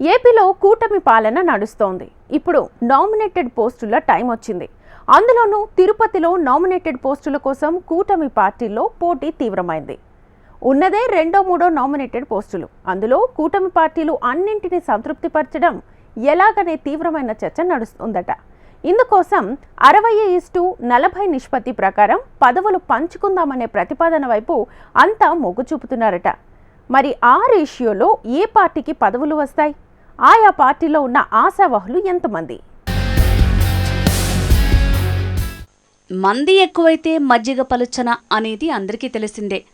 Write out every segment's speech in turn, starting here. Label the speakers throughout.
Speaker 1: ఏపీలో కూటమి పాలన నడుస్తోంది. ఇప్పుడు నామినేటెడ్ పోస్టుల టైం వచ్చింది. అందులోనూ తిరుపతిలో నామినేటెడ్ పోస్టుల కోసం కూటమి పార్టీల్లో పోటీ తీవ్రమైంది. ఉన్నదే రెండో మూడో నామినేటెడ్ పోస్టులు. అందులో కూటమి పార్టీలు అన్నింటినీ సంతృప్తిపరచడం ఎలాగనే తీవ్రమైన చర్చ నడుస్తుందట. ఇందుకోసం అరవై ఇస్టు నలభై నిష్పత్తి ప్రకారం పదవులు పంచుకుందామనే ప్రతిపాదన వైపు అంతా మొగ్గు చూపుతున్నారట. మరి ఆ రేషియోలో ఏ పార్టీకి పదవులు వస్తాయి? ఆయా పార్టీలో ఉన్న ఆశావాహులు ఎంతమంది?
Speaker 2: మంది ఎక్కువైతే మజ్జిగ పలుచన అనేది అందరికీ తెలిసిందే.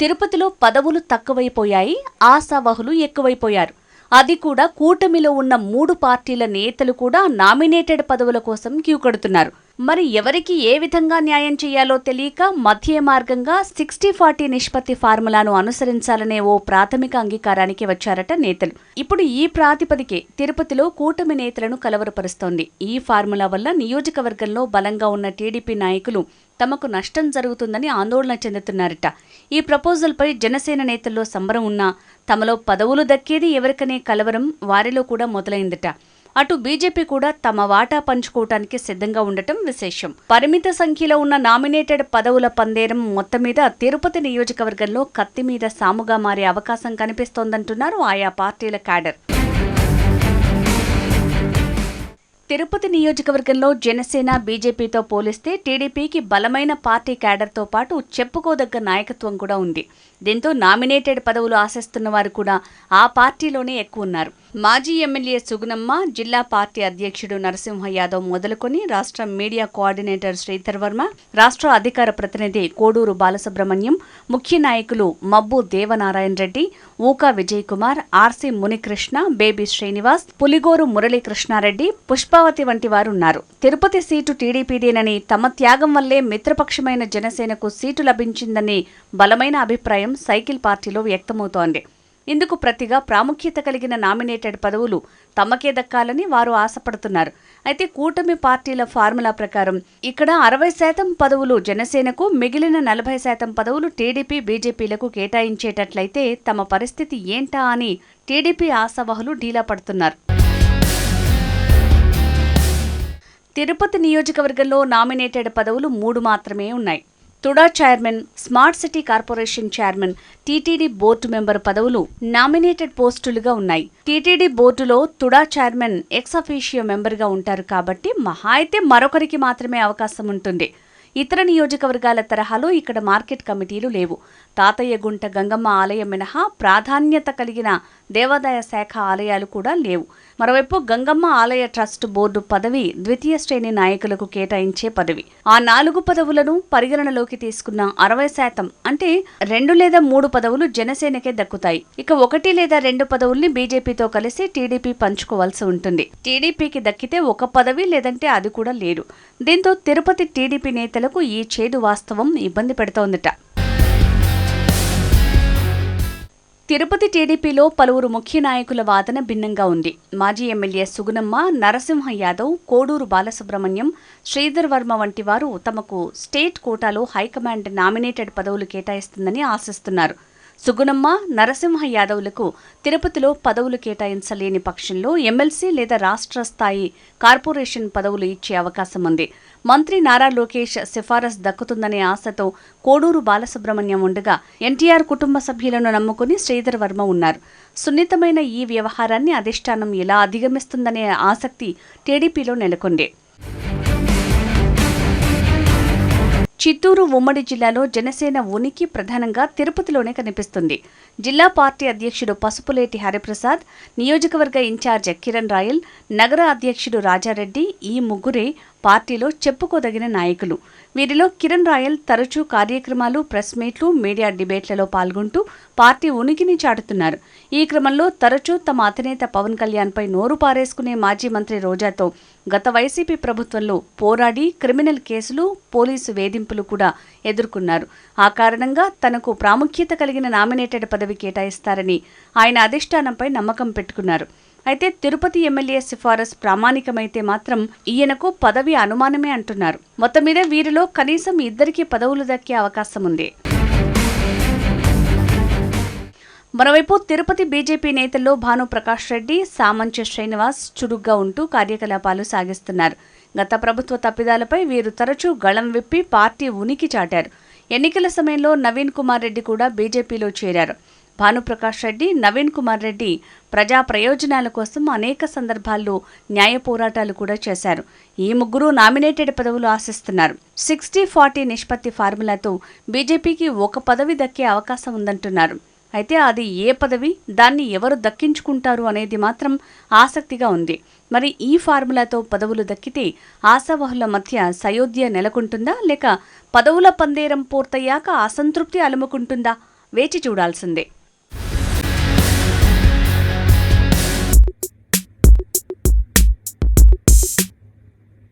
Speaker 2: తిరుపతిలో పదవులు తక్కువైపోయాయి ఆశావాహులు ఎక్కువైపోయారు. అది కూడా కూటమిలో ఉన్న మూడు పార్టీల నేతలు కూడా నామినేటెడ్ పదవుల కోసం క్యూ కడుతున్నారు. మరి ఎవరికి ఏ విధంగా న్యాయం చేయాలో తెలియక మధ్య మార్గంగా సిక్స్టీ ఫార్టీ నిష్పత్తి ఫార్ములాను అనుసరించాలనే ఓ ప్రాథమిక అంగీకారానికి వచ్చారట నేతలు. ఇప్పుడు ఈ ప్రాతిపదికే తిరుపతిలో కూటమి నేతలను కలవరపరుస్తోంది. ఈ ఫార్ములా వల్ల నియోజకవర్గంలో బలంగా ఉన్న టీడీపీ నాయకులు తమకు నష్టం జరుగుతుందని ఆందోళన చెందుతున్నారట. ఈ ప్రపోజల్పై జనసేన నేతల్లో సంబరం ఉన్నా తమలో పదవులు దక్కేది ఎవరికనే కలవరం వారిలో కూడా మొదలైందట. అటు బీజేపీ కూడా తమ వాటా పంచుకోవటానికి సిద్ధంగా ఉండటం విశేషం. పరిమిత సంఖ్యలో ఉన్న నామినేటెడ్ పదవుల పందేరం మొత్తం మీద తిరుపతి నియోజకవర్గంలో కత్తి మీద సాముగా మారే అవకాశం కనిపిస్తోందంటున్నారు ఆయా పార్టీల క్యాడర్. తిరుపతి నియోజకవర్గంలో జనసేన బీజేపీతో పోలిస్తే టీడీపీకి బలమైన పార్టీ క్యాడర్తో పాటు చెప్పుకోదగ్గ నాయకత్వం కూడా ఉంది. దీంతో నామినేటెడ్ పదవులు ఆశిస్తున్న వారు కూడా ఆ పార్టీలోనే ఎక్కువ ఉన్నారు. మాజీ ఎమ్మెల్యే సుగునమ్మ జిల్లా పార్టీ అధ్యక్షుడు నరసింహ యాదవ్ మొదలుకొని రాష్ట్ర మీడియా కోఆర్డినేటర్ శ్రీధర్ వర్మ రాష్ట్ర అధికార ప్రతినిధి కోడూరు బాలసుబ్రహ్మణ్యం ముఖ్య నాయకులు మబ్బు దేవనారాయణ రెడ్డి ఊకా విజయ్ కుమార్ ఆర్సి మునికృష్ణ బేబీ శ్రీనివాస్ పులిగోరు మురళీకృష్ణారెడ్డి పుష్పావతి వంటి వారు ఉన్నారు తిరుపతి సీటు టీడీపీదేనని తమ త్యాగం వల్లే మిత్రపక్షమైన జనసేనకు సీటు లభించిందని బలమైన అభిప్రాయం సైకిల్ పార్టీలో వ్యక్తమవుతోంది. ఇందుకు ప్రతిగా ప్రాముఖ్యత కలిగిన నామినేటెడ్ పదవులు తమకే దక్కాలని వారు ఆశపడుతున్నారు. అయితే కూటమి పార్టీల ఫార్ములా ప్రకారం ఇక్కడ అరవై శాతం పదవులు జనసేనకు మిగిలిన నలభై శాతం పదవులు టీడీపీ బీజేపీలకు కేటాయించేటట్లయితే తమ పరిస్థితి ఏంటా అని టీడీపీ ఆశావహులు ఢీలా పడుతున్నారు. తిరుపతి నియోజకవర్గంలో నామినేటెడ్ పదవులు మూడు మాత్రమే ఉన్నాయి. TUDA chairman smart city corporation chairman TTD board member పదవులు నామినేటెడ్ పోస్టులుగా ఉన్నాయి. టీటీడీ బోర్డులో తుడా చైర్మన్ ఎక్స్ అఫీషియో మెంబర్గా ఉంటారు కాబట్టి మహా అయితే మరొకరికి మాత్రమే అవకాశం ఉంటుంది. ఇతర నియోజకవర్గాల తరహాలో ఇక్కడ మార్కెట్ కమిటీలు లేవు. తాతయ్య గుంట గంగమ్మ ఆలయం మినహా ప్రాధాన్యత కలిగిన దేవాదాయ శాఖ ఆలయాలు కూడా లేవు. మరోవైపు గంగమ్మ ఆలయ ట్రస్ట్ బోర్డు పదవి ద్వితీయ శ్రేణి నాయకులకు కేటాయించే పదవి. ఆ నాలుగు పదవులను పరిగణనలోకి తీసుకున్న అరవై శాతం అంటే రెండు లేదా మూడు పదవులు జనసేనకే దక్కుతాయి. ఇక ఒకటి లేదా రెండు పదవుల్ని బీజేపీతో కలిసి టీడీపీ పంచుకోవాల్సి ఉంటుంది. టీడీపీకి దక్కితే ఒక పదవి లేదంటే అది కూడా లేదు. దీంతో తిరుపతి టీడీపీ నేతలకు ఈ చేదు వాస్తవం ఇబ్బంది పెడుతోందట. తిరుపతి టీడీపీలో పలువురు ముఖ్య నాయకుల వాదన భిన్నంగా ఉంది. మాజీ ఎమ్మెల్యే సుగునమ్మ నరసింహ యాదవ్ కోడూరు బాలసుబ్రహ్మణ్యం శ్రీధర్ వర్మ వంటి వారు తమకు స్టేట్ కోటాలో హైకమాండ్ నామినేటెడ్ పదవులు కేటాయిస్తుందని ఆశిస్తున్నారు. సుగుణమ్మ నరసింహ యాదవ్లకు తిరుపతిలో పదవులు కేటాయించలేని పక్షంలో ఎమ్మెల్సీ లేదా రాష్ట్ర స్థాయి కార్పొరేషన్ పదవులు ఇచ్చే అవకాశం ఉంది మంత్రి నారా లోకేష్ సిఫారసు దక్కుతుందనే ఆశతో కోడూరు బాలసుబ్రహ్మణ్యం ఉండగా ఎన్టీఆర్ కుటుంబ సభ్యులను నమ్ముకుని శ్రీధర్ వర్మ ఉన్నారు. సున్నితమైన ఈ వ్యవహారాన్ని అధిష్టానం ఎలా అధిగమిస్తుందనే ఆసక్తి టీడీపీలో నెలకొంది. చిత్తూరు ఉమ్మడి జిల్లాలో జనసేన ఉనికి ప్రధానంగా తిరుపతిలోనే కనిపిస్తుంది. జిల్లా పార్టీ అధ్యక్షుడు పసుపులేటి హరిప్రసాద్ నియోజకవర్గ ఇన్ఛార్జ్ కిరణ్ రాయల్ నగర అధ్యక్షుడు రాజారెడ్డి ఈ ముగ్గురే పార్టీలో చెప్పుకోదగిన నాయకులు. వీరిలో కిరణ్ రాయల్ తరచూ కార్యక్రమాలు ప్రెస్ మీట్లు మీడియా డిబేట్లలో పాల్గొంటూ పార్టీ ఉనికిని చాటుతున్నారు. ఈ క్రమంలో తరచూ తమ అధినేత పవన్ కళ్యాణ్పై నోరు పారేసుకునే మాజీ మంత్రి రోజాతో గత వైసీపీ ప్రభుత్వంలో పోరాడి క్రిమినల్ కేసులు పోలీసు వేధింపులు కూడా ఎదుర్కొన్నారు. ఆ కారణంగా తనకు ప్రాముఖ్యత కలిగిన నామినేటెడ్ పదవి కేటాయిస్తారని ఆయన అధిష్టానంపై నమ్మకం పెట్టుకున్నారు. అయితే తిరుపతి ఎమ్మెల్యే సిఫారసు ప్రామాణికమైతే మాత్రం ఈయనకు పదవి అనుమానమే అంటున్నారు. మొత్తం మీద వీరిలో కనీసం ఇద్దరికి పదవులు దక్కే అవకాశం ఉంది. మరోవైపు తిరుపతి బీజేపీ నేతల్లో భానుప్రకాష్ రెడ్డి సామంచ శ్రీనివాస్ చురుగ్గా ఉంటూ కార్యకలాపాలు సాగిస్తున్నారు. గత ప్రభుత్వ తప్పిదాలపై వీరు తరచూ గళం విప్పి పార్టీ ఉనికి చాటారు. ఎన్నికల సమయంలో నవీన్ కుమార్ రెడ్డి కూడా బీజేపీలో చేరారు. భానుప్రకాష్ రెడ్డి నవీన్ కుమార్ రెడ్డి ప్రజా ప్రయోజనాల కోసం అనేక సందర్భాల్లో న్యాయ పోరాటాలు కూడా చేశారు. ఈ ముగ్గురు నామినేటెడ్ పదవులు ఆశిస్తున్నారు. సిక్స్టీ ఫార్టీ నిష్పత్తి ఫార్ములాతో బీజేపీకి ఒక పదవి దక్కే అవకాశం ఉందంటున్నారు. అయితే అది ఏ పదవి దాన్ని ఎవరు దక్కించుకుంటారు అనేది మాత్రం ఆసక్తిగా ఉంది. మరి ఈ ఫార్ములాతో పదవులు దక్కితే ఆశావహుల మధ్య సయోధ్య నెలకొంటుందా లేక పదవుల పందేరం పూర్తయ్యాక అసంతృప్తి అలుముకుంటుందా? వేచి చూడాల్సిందే.